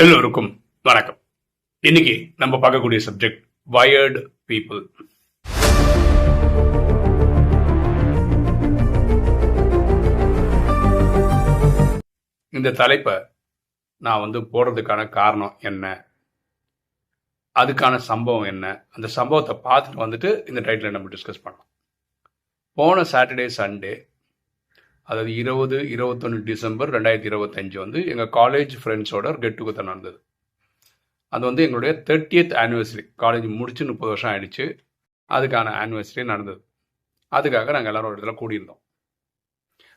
எல்லோருக்கும் வணக்கம். இன்னைக்கு நம்ம பார்க்கக்கூடிய சப்ஜெக்ட் வயர்டு பீப்புள் இந்த தலைப்பை நான் வந்து போடுறதுக்கான காரணம் என்ன? அதுக்கான சம்பவம் என்ன? அந்த சம்பவத்தை பார்த்துட்டு வந்துட்டு இந்த டைட்டில் நம்ம டிஸ்கஸ் பண்ணலாம். போன சாட்டர்டே சண்டே அதாவது இருபது இருபத்தொன்று டிசம்பர் ரெண்டாயிரத்தி இருபத்தஞ்சு வந்து எங்கள் காலேஜ் ஃப்ரெண்ட்ஸோட கெட் டுகெதர் நடந்தது. அது வந்து எங்களுடைய தேர்ட்டியத் ஆனிவர்சரி காலேஜ் முடிச்சு முப்பது வருஷம் ஆயிடுச்சு. அதுக்கான ஆனிவர்சரி நடந்தது. அதுக்காக நாங்கள் எல்லாரும் ஒரு இடத்துல கூடியிருந்தோம்.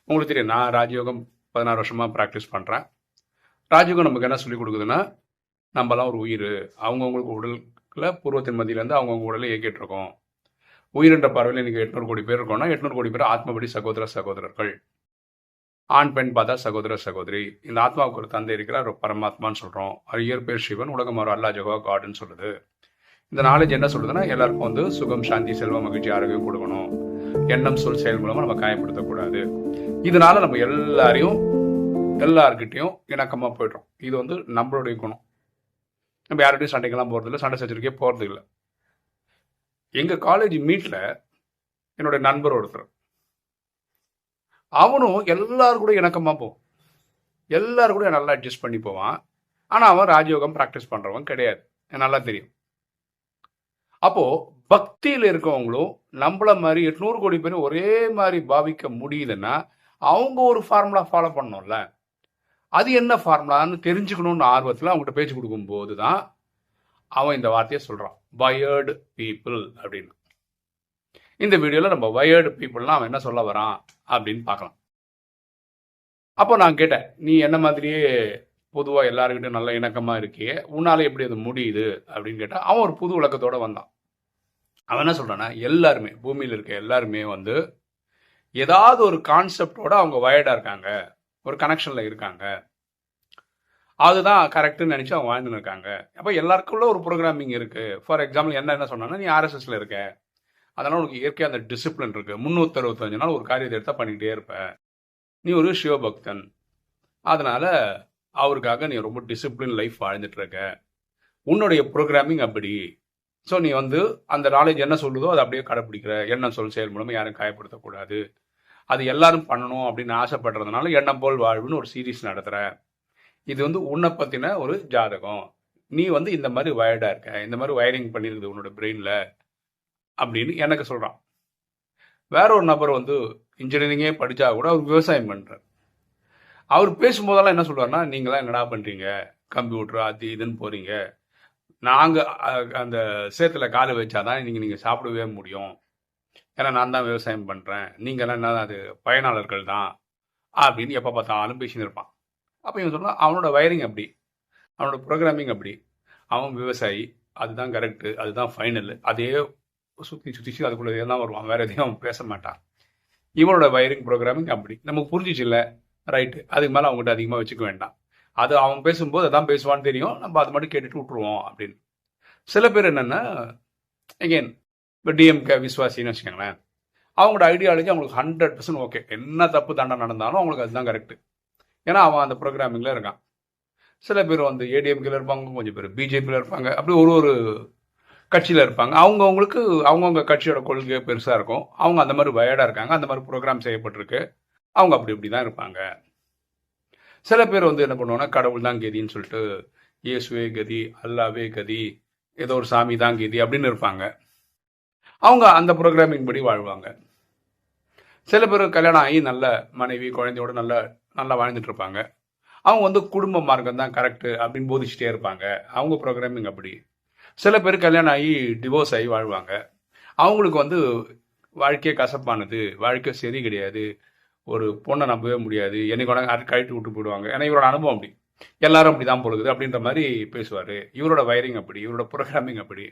உங்களுக்கு தெரியும் நான் ராஜயோகம் பதினாறு வருஷமாக ப்ராக்டிஸ் பண்ணுறேன் ராஜயோகம் நமக்கு என்ன சொல்லிக் கொடுக்குதுன்னா நம்மலாம் ஒரு உயிர். அவங்கவுங்களுக்கு உடலுக்குள்ள பூர்வத்தின் மத்தியிலேருந்து அவங்கவுங்க உடலை இயக்கிட்டு இருக்கோம். உயிரின்ற பார்வையில் இன்றைக்கி எட்நூறு கோடி பேர் இருக்கோம்னா எட்நூறு கோடி பேர் ஆத்மபடி சகோதர சகோதரர்கள். ஆண் பெண் பார்த்தா சகோதர சகோதரி. இந்த ஆத்மாவுக்கு ஒரு தந்தை இருக்கிறார். ஒரு பரமாத்மான்னு சொல்கிறோம் ஐயர் பேர் சிவன் உலகம் ஒரு அல்லா ஜகவா காடுன்னு சொல்லுது. இந்த நாலேஜ் என்ன சொல்லுதுன்னா எல்லாருக்கும் வந்து சுகம் சாந்தி செல்வம் மகிழ்ச்சி ஆரோக்கியம் கொடுக்கணும். எண்ணம் சொல் செயல் மூலமாக நம்ம காயப்படுத்தக்கூடாது. இதனால நம்ம எல்லாரையும் எல்லார்கிட்டையும் இணக்கமாக போயிடுறோம். இது வந்து நம்மளுடைய குணம். நம்ம யார்கிட்டையும் சண்டைக்கெல்லாம் போகிறதில்ல இல்லை சண்டை சச்சரிக்கே போகிறது இல்லை எங்கள் காலேஜ் மீட்டில் என்னுடைய நண்பர் ஒருத்தர். அவனும் எல்லாரு கூட இணக்கமாக போவான். எல்லாரு கூட நல்லா அட்ஜஸ்ட் பண்ணி போவான். ஆனால் அவன் ராஜயோகம் ப்ராக்டிஸ் பண்ணுறவன் கிடையாது. நல்லா தெரியும். அப்போது பக்தியில் இருக்கவங்களும் நம்மளை மாதிரி எட்நூறு கோடி பேரும் ஒரே மாதிரி பாவிக்க முடியுதுன்னா அவங்க ஒரு ஃபார்முலா ஃபாலோ பண்ணோம்ல அது என்ன ஃபார்முலான்னு தெரிஞ்சுக்கணும்னு ஆர்வத்தில் அவங்ககிட்ட பேச்சு கொடுக்கும்போது தான் அவன் இந்த வார்த்தையை சொல்கிறான் வயர்டு பீப்புள் அப்படின்னு. இந்த வீடியோவில் நம்ம வயர்டு பீப்புள்னா அவன் என்ன சொல்ல வரான்? அப்படின்னு பார்க்கலாம். அப்போ நான் கேட்டேன் நீ என்ன மாதிரியே பொதுவாக எல்லாருக்கிட்டையும் நல்ல இணக்கமாக இருக்கியே? உன்னால் எப்படி அது முடியுது? அப்படின்னு கேட்டால் அவன் ஒரு புது விளக்கத்தோடு வந்தான். அவன் என்ன சொல்கிறான்னா எல்லாருமே பூமியில் இருக்க எல்லாருமே வந்து ஏதாவது ஒரு கான்செப்டோட அவங்க வயர்டாக இருக்காங்க. ஒரு கனெக்ஷனில் இருக்காங்க. அதுதான் கரெக்டுன்னு நினச்சி அவங்க வாழ்ந்துன்னு இருக்காங்க. அப்போ எல்லாருக்குள்ள ஒரு ப்ரோக்ராமிங் இருக்குது ஃபார் எக்ஸாம்பிள் என்ன என்ன சொன்னான்னா நீ ஆர்எஸ்எஸ்ல இருக்க. அதனால் உனக்கு இயற்கையாக அந்த டிசிப்ளின் இருக்குது முந்நூற்றி அறுபத்தஞ்சு நாள் ஒரு காரியத்தை எடுத்தால் பண்ணிக்கிட்டே இருப்பேன் நீ ஒரு சிவபக்தன். அதனால் அவருக்காக நீ ரொம்ப டிசிப்ளின் லைஃப் வாழ்ந்துட்டு இருக்க. உன்னுடைய ப்ரோக்ராமிங் அப்படி. ஸோ நீ வந்து அந்த நாலேஜ் என்ன சொல்லுதோ அதை அப்படியே கடைப்பிடிக்கிற. எண்ணம் சொல் செயல் மூலமாக யாரும் காயப்படுத்தக்கூடாது. அது எல்லாரும் பண்ணணும் அப்படின்னு ஆசைப்படுறதுனால எண்ணம் போல் வாழ்வுன்னு ஒரு சீரீஸ் நடத்துகிற இது வந்து உன்னை பற்றின ஒரு ஜாதகம். நீ வந்து இந்த மாதிரி வயர்டாக இருக்க. இந்த மாதிரி வயரிங் பண்ணியிருக்குது உன்னோட பிரெயினில் அப்படின்னு எனக்கு சொல்கிறான் வேற ஒரு நபர் வந்து இன்ஜினியரிங்கே படித்தா கூட அவர் விவசாயம் பண்ணுறார் அவர் பேசும்போதெல்லாம் என்ன சொல்றாருன்னா நீங்களாம் என்னடா பண்ணுறீங்க கம்ப்யூட்டர் அது இதுன்னு போகிறீங்க நாங்கள் அந்த சேத்துல காலை வச்சாதான் நீங்கள் நீங்கள் சாப்பிடவே முடியும். ஏன்னா நான் தான் விவசாயம் பண்ணுறேன் நீங்கள்லாம் என்ன அது பயனாளர்கள் தான். அப்படின்னு எப்போ பார்த்தாலும் பேசின்னு இருப்பான். அப்போ இவன் சொன்னா அவனோட வயரிங் அப்படி. அவனோட ப்ரோக்ராமிங் அப்படி. அவன் விவசாயி. அதுதான் கரெக்டு அதுதான் ஃபைனல் அதே சுற்றி சுற்றி அதுக்குள்ளே தான் வருவான். வேறு எதையும் அவன் பேச மாட்டான். இவனோட வயரிங் ப்ரோக்ராமிங் அப்படி. நமக்கு புரிஞ்சிச்சு இல்லை? ரைட்டு அதுக்கு மேலே அவங்ககிட்ட அதிகமாக வச்சுக்க வேண்டாம். அது அவன் பேசும்போது அதான் பேசுவான்னு தெரியும். நம்ம அது மட்டும் கேட்டுட்டு விட்டுருவோம் அப்படின்னு. சில பேர் என்னென்னா எகெயின் இப்போ டிஎம்கே விஸ்வாசின்னு வச்சுக்கோங்களேன். அவங்களோட ஐடியாலஜி அவங்களுக்கு ஹண்ட்ரட் பர்சன்ட் ஓகே என்ன தப்பு தண்டை நடந்தாலும் அவங்களுக்கு அதுதான் கரெக்டு ஏன்னா அவன் அந்த ப்ரோக்ராமிங்கில் இருக்கான். சில பேர் வந்து ஏடிஎம்கேல இருப்பாங்க கொஞ்சம் பேர் பிஜேபியில் இருப்பாங்க. அப்படி ஒரு ஒரு கட்சியில் இருப்பாங்க. அவங்கவுங்களுக்கு அவங்கவுங்க கட்சியோட கொள்கை பெருசாக இருக்கும். அவங்க அந்த மாதிரி வயர்டாக இருக்காங்க. அந்த மாதிரி ப்ரோக்ராம் செய்யப்பட்டிருக்கு. அவங்க அப்படி இப்படி தான் இருப்பாங்க. சில பேர் வந்து என்ன பண்ணுவாங்கன்னா கடவுள் தான் கதின்னு சொல்லிட்டு இயேசுவே கதி அல்லாவே கதி ஏதோ ஒரு சாமி தான் கதி அப்படின்னு இருப்பாங்க. அவங்க அந்த ப்ரோக்ராமிங் படி வாழ்வாங்க. சில பேர் கல்யாணம் ஆகி நல்ல மனைவி குழந்தையோட நல்ல நல்லா வாழ்ந்துட்டு இருப்பாங்க. அவங்க வந்து குடும்ப மார்க்கம் தான் கரெக்டு அப்படின்னு போதிச்சுட்டே இருப்பாங்க. அவங்க ப்ரோக்ராமிங் அப்படி. சில பேர் கல்யாணம் ஆகி டிவோர்ஸ் ஆகி வாழ்வாங்க. அவங்களுக்கு வந்து வாழ்க்கையே கசப்பானது வாழ்க்கை சரி கிடையாது. ஒரு பொண்ணை நம்பவே முடியாது. என்னைக்கு வேணா கழட்டி விட்டு போயிடுவாங்க. ஏன்னா இவரோட அனுபவம் அப்படி. எல்லாரும் அப்படி தான் பொழுது அப்படின்ற மாதிரி பேசுவார். இவரோட வயரிங் அப்படி இவரோட ப்ரோக்ராமிங் அப்படி.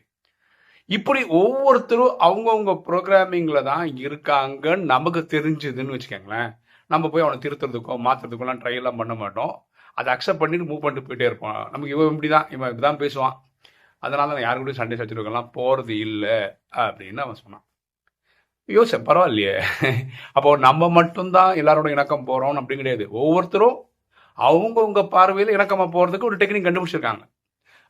இப்படி ஒவ்வொருத்தரும் அவங்கவுங்க ப்ரோக்ராமிங்கில் தான் இருக்காங்கன்னு நமக்கு தெரிஞ்சுதுன்னு வச்சுக்கோங்களேன். நம்ம போய் அவனை திருத்துறதுக்கோ மாற்றுறதுக்கோலாம் ட்ரை எல்லாம் பண்ண மாட்டோம். அதை அக்செப்ட் பண்ணிட்டு மூவ் பண்ணிட்டு போயிட்டே இருப்போம். நமக்கு இவன் இப்படி தான் இவன் இப்படி தான் பேசுவான். அதனால நான் யாரு கூட சண்டை சச்சுருக்கெல்லாம் போகிறது இல்லை அப்படின்னு அவன் சொன்னான். யோச பரவாயில்லையே. அப்போ நம்ம மட்டும்தான் எல்லாரோட இணக்கம் போகிறோம் அப்படி கிடையாது. ஒவ்வொருத்தரும் அவங்கவுங்க பார்வையில் இணக்கமாக போகிறதுக்கு ஒரு டெக்னிக் கண்டுபிடிச்சிருக்காங்க.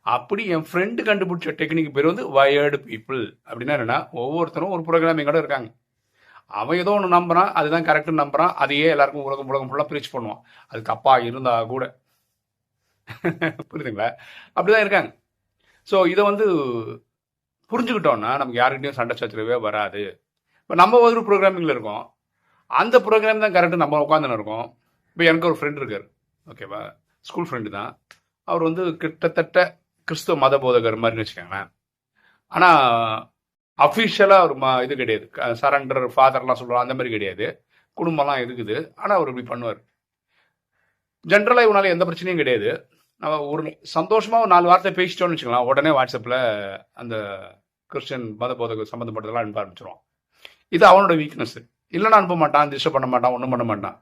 அப்படி என் ஃப்ரெண்டு கண்டுபிடிச்ச டெக்னிக் பேர் வந்து வயர்டு பீப்புள் அப்படின்னா என்னன்னா ஒவ்வொருத்தரும் ஒரு ப்ரோக்ராமிங்கோட இருக்காங்க. அவன் ஏதோ ஒன்று நம்புறான் அதுதான் கரெக்டுன்னு நம்புறான் அதையே எல்லாருக்கும் உலகம் உலகம் ஃபுல்லாக பிரிச்சு பண்ணுவான். அது தப்பாக இருந்தா கூட. புரியுதுங்களா? அப்படிதான் இருக்காங்க. ஸோ இதை வந்து புரிஞ்சுக்கிட்டோம்னா நமக்கு யாருக்கிட்டையும் சண்டை சச்சரவே வராது. இப்போ நம்ம ஒரு ப்ரோக்ராமிங்கில் இருக்கோம். அந்த ப்ரோக்ராம் தான் கரெக்டாக நம்ம உட்காந்துன்னு இருக்கோம். இப்போ எனக்கு ஒரு ஃப்ரெண்ட் இருக்கார். ஓகேவா ஸ்கூல் ஃப்ரெண்டு தான். அவர் வந்து கிட்டத்தட்ட கிறிஸ்துவ மத போதகர் மாதிரின்னு வச்சுக்கோங்களேன் ஆனால் அஃபிஷியலாக ஒரு ம இது கிடையாது. சரண்டர் ஃபாதர்லாம் சொல்கிறோம் அந்த மாதிரி கிடையாது. குடும்பம்லாம் இருக்குது. ஆனால் அவர் இப்படி பண்ணுவார். ஜென்ரலாக இவனால எந்த பிரச்சனையும் கிடையாது. நம்ம ஒரு சந்தோஷமாக ஒரு நாலு வார்த்தை பேசிட்டோம்னு வச்சுக்கலாம் உடனே வாட்ஸ்அப்பில் அந்த கிறிஸ்டின் மத போதக சம்மந்தப்பட்டதெல்லாம் அனுப்ப ஆரம்பிச்சிருவான். இது அவனோட வீக்னஸ் இல்லைன்னா அனுப்ப மாட்டான் டிஸ்டர்ப் பண்ண மாட்டான் ஒன்றும் பண்ண மாட்டான்.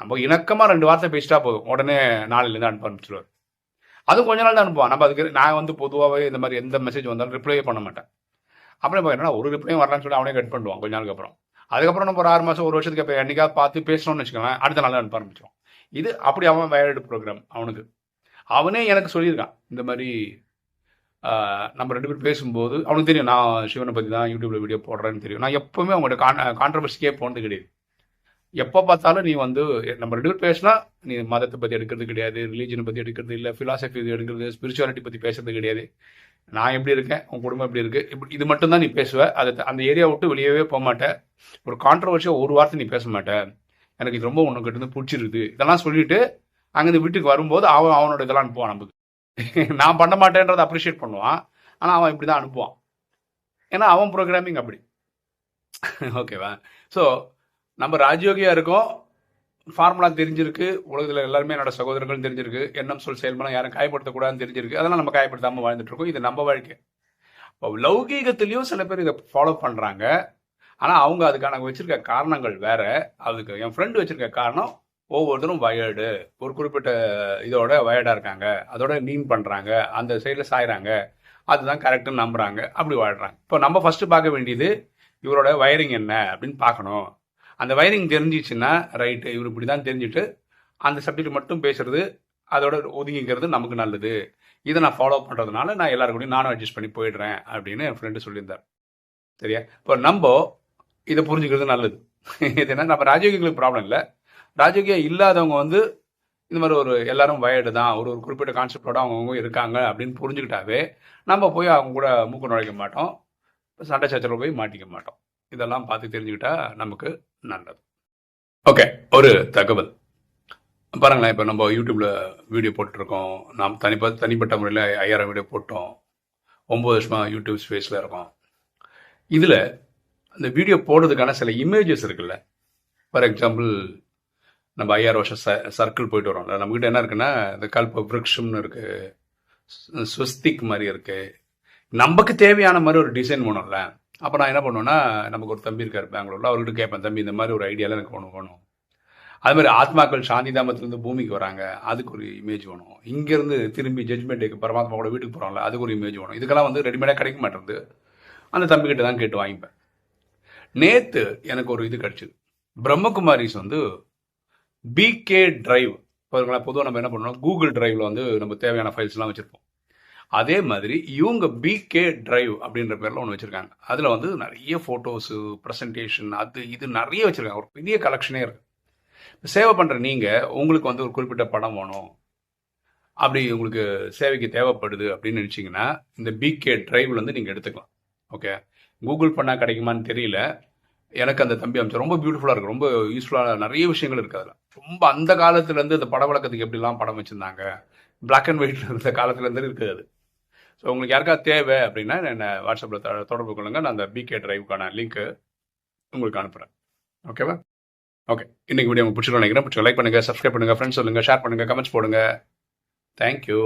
நம்ம இணக்கமாக ரெண்டு வார்த்தை பேசிட்டா போதும். உடனே நாளிலேருந்து அனுப்ப ஆரம்பிச்சிருவார். அதுவும் கொஞ்ச நாள் தான் அனுப்புவான். நம்ம அதுக்கு நான் வந்து பொதுவாகவே இந்த மாதிரி எந்த மெசேஜ் வந்தாலும் ரிப்ளையே பண்ண மாட்டேன். அப்புறம் இப்போ என்னன்னா ஒரு ரிப்ளையும் வரலான்னு சொல்லி அவனே கட் பண்ணுவான் கொஞ்ச நாளுக்கு அப்புறம். அதுக்கப்புறம் நம்ம ஒரு ஆறு மாதம் ஒரு வருஷத்துக்கு இப்போ என்னைக்காவது பார்த்து பேசணும்னு வச்சுக்கோங்களேன் அடுத்த நாள் அனுப்ப ஆரம்பிச்சிடும் இது அப்படி அவன் வயர்டு ப்ரோக்ராம் அவனுக்கு. அவனே எனக்கு சொல்லியிருக்கான். இந்த மாதிரி நம்ம ரெண்டு பேரும் பேசும்போது அவனுக்கு தெரியும் நான் சிவனை பற்றி தான் யூடியூப்பில் வீடியோ போடுறேன்னு தெரியும். நான் எப்போவுமே அவங்கள்ட்ட கான் கான்ட்ரவர்சிக்கே போனது கிடையாது. எப்போ பார்த்தாலும் நீ வந்து நம்ம ரெண்டு பேரும் பேசினா நீ மதத்தை பற்றி எடுக்கிறது கிடையாது ரிலீஜனை பற்றி எடுக்கிறது இல்லை ஃபிலாசபி எடுக்கிறது ஸ்பிரிச்சுவாலிட்டி பற்றி பேசுறது கிடையாது. நான் எப்படி இருக்கேன் உன் குடும்பம் எப்படி இருக்கு இப்படி இது மட்டும் தான் நீ பேசுவ. அதை அந்த ஏரியா விட்டு வெளியவே போக மாட்டேன் ஒரு கான்ட்ரவர்ஷியாக ஒரு வார்த்தை நீ பேச மாட்டேன் எனக்கு இது ரொம்ப உனக்கு இருந்து பிடிச்சிருக்குது இதெல்லாம் சொல்லிட்டு அங்கேருந்து வீட்டுக்கு வரும்போது அவன் அவனோட இதெல்லாம் அனுப்புவான் நமக்கு. நான் பண்ண மாட்டேன்றதை அப்ரிஷியேட் பண்ணுவான். ஆனால் அவன் இப்படி தான் அனுப்புவான். ஏன்னா அவன் ப்ரோக்ராமிங் அப்படி. ஓகேவா ஸோ நம்ம ராஜயோகியாக இருக்கோம். ஃபார்முலா தெரிஞ்சிருக்கு. உலகத்தில் எல்லாருமே என்னோட சகோதரர்கள் தெரிஞ்சிருக்கு. எண்ணம் சொல் செயல்மனம் யாரும் காயப்படுத்தக்கூடாதுன்னு தெரிஞ்சிருக்கு. அதெல்லாம் நம்ம காயப்படுத்தாமல் வாழ்ந்துட்டு இருக்கோம். இது நம்ம வாழ்க்கை. இப்போ லௌகீகத்திலையும் சில பேர் இதை ஃபாலோ பண்ணுறாங்க ஆனால் அவங்க அதுக்கான வச்சிருக்க காரணங்கள் வேற. அதுக்கு என் ஃப்ரெண்டு வச்சிருக்க காரணம் ஒவ்வொருத்தரும் வயர்டு. ஒரு குறிப்பிட்ட இதோட வயர்டாக இருக்காங்க. அதோட நீன் பண்ணுறாங்க அந்த சைடில் சாயிறாங்க. அதுதான் கரெக்டுன்னு நம்புகிறாங்க அப்படி வாழ்கிறாங்க இப்போ நம்ம ஃபஸ்ட்டு பார்க்க வேண்டியது இவரோட வயரிங் என்ன அப்படின்னு பார்க்கணும். அந்த வயரிங் தெரிஞ்சிச்சுன்னா ரைட்டு இவர் இப்படி தான் தெரிஞ்சுட்டு அந்த சப்ஜெக்ட் மட்டும் பேசுறது அதோட ஒதுங்கிக்கிறது நமக்கு நல்லது. இதை நான் ஃபாலோ பண்ணுறதுனால நான் எல்லாரும் கூடயும் நானும் அட்ஜஸ்ட் பண்ணி போயிடுறேன் அப்படின்னு என் ஃப்ரெண்டு சொல்லியிருந்தார். சரியா? இப்போ நம்ம இதை புரிஞ்சுக்கிறது நல்லது. இது என்ன நம்ம ராஜயோகிகளுக்கு ப்ராப்ளம் இல்லை. ராஜகீயம் இல்லாதவங்க வந்து இந்த மாதிரி ஒரு எல்லாரும் வயடு தான் ஒரு ஒரு குறிப்பிட்ட கான்செப்டோட அவங்கவுங்க இருக்காங்க அப்படின்னு புரிஞ்சுக்கிட்டாவே நம்ம போய் அவங்க கூட மூக்கு நுழைக்க மாட்டோம் சண்டை சச்சரவு போய் மாட்டிக்க மாட்டோம். இதெல்லாம் பார்த்து தெரிஞ்சுக்கிட்டா நமக்கு நல்லது. ஓகே ஒரு தகவல். பாருங்களேன் இப்போ நம்ம யூடியூப்ல வீடியோ போட்டிருக்கோம். நாம் தனிப்பட்ட தனிப்பட்ட முறையில் ஐயாயிரம் வீடியோ போட்டோம். ஒம்பது வருஷமாக யூடியூப் ஸ்பேஸில் இருக்கோம். இதில் அந்த வீடியோ போடுறதுக்கான சில இமேஜஸ் இருக்குல்ல. ஃபார் எக்ஸாம்பிள் நம்ம ஐயாயிரம் வருஷம் ச சர்க்கிள் போயிட்டு வரோம் நம்மகிட்ட என்ன இருக்குன்னா இந்த கல்ப விரக்ஷம்னு இருக்கு. ஸ்வஸ்திக் மாதிரி இருக்கு. நமக்கு தேவையான மாதிரி ஒரு டிசைன் வேணும்ல. அப்போ நான் என்ன பண்ணுவேன்னா நமக்கு ஒரு தம்பி இருக்கார் பெங்களூர்ல. அவர்கிட்ட கேட்பேன் தம்பி இந்த மாதிரி ஒரு ஐடியாவில் எனக்கு ஒன்று வேணும். அது மாதிரி ஆத்மாக்கள் சாந்தி தாமத்திலேருந்து பூமிக்கு வராங்க. அதுக்கு ஒரு இமேஜ் வேணும். இங்கேருந்து திரும்பி ஜட்மெண்ட்டுக்கு பரமாத்மா கூட வீட்டுக்கு போகிறோம்ல அதுக்கு ஒரு இமேஜ் வேணும். இதுக்கெல்லாம் வந்து ரெடிமேடாக கிடைக்க மாட்டேங்குது. அந்த தம்பிக்கிட்ட தான் கேட்டு வாங்கிப்பேன். நேற்று எனக்கு ஒரு இது கிடச்சிது. பிரம்மகுமாரிஸ் வந்து பிகே டிரைவ் பாருங்களா பொதுவாக நம்ம என்ன பண்ணோம் கூகுள் டிரைவில் வந்து நம்ம தேவையான ஃபைல்ஸ்லாம் வச்சுருப்போம். அதே மாதிரி இவங்க பிகே டிரைவ் அப்படின்ற பேரில் ஒன்று வச்சுருக்காங்க. அதில் வந்து நிறைய ஃபோட்டோஸு ப்ரெசன்டேஷன் அது இது நிறைய வச்சுருக்காங்க. ஒரு பெரிய கலெக்ஷனே இருக்குது சேவை பண்ணுற நீங்கள் உங்களுக்கு வந்து ஒரு குறிப்பிட்ட படம் வேணும். அப்படி உங்களுக்கு சேவைக்கு தேவைப்படுது அப்படின்னு நினச்சிங்கன்னா இந்த பிகே டிரைவ்லேருந்து வந்து நீங்கள் எடுத்துக்கலாம். ஓகே கூகுள் பண்ணால் கிடைக்குமான்னு தெரியல. எனக்கு அந்த தம்பி அமைச்சர் ரொம்ப பியூட்டிஃபுல்லாக இருக்குது ரொம்ப யூஸ்ஃபுல்லாக நிறைய விஷயங்கள் இருக்குது அதில். ரொம்ப அந்த காலத்துலேருந்து இந்த பட வழக்கத்துக்கு எப்படிலாம் படம் வச்சுருந்தாங்க? பிளாக் அண்ட் ஒயிட் இருந்த காலத்துலேருந்து இருக்குது அது. ஸோ உங்களுக்கு யாருக்காவது தேவை அப்படின்னா என்ன வாட்ஸ்அப்பில் தொடர்பு கொள்ளுங்க. நான் அந்த பிகே டிரைவுக்கான லிங்க்கு உங்களுக்கு அனுப்புகிறேன் ஓகேவா ஓகே இன்னைக்கு வீடியோ உங்களுக்கு பிடிச்சிருக்கோம் நினைக்கிறேன். பிடிச்சி லைக் பண்ணுங்கள் சப்ஸ்கிரைப் பண்ணுங்கள் ஃப்ரெண்ட்ஸ் சொல்லுங்கள் ஷேர் பண்ணுங்கள் கமெண்ட்ஸ் போடுங்க. தேங்க்யூ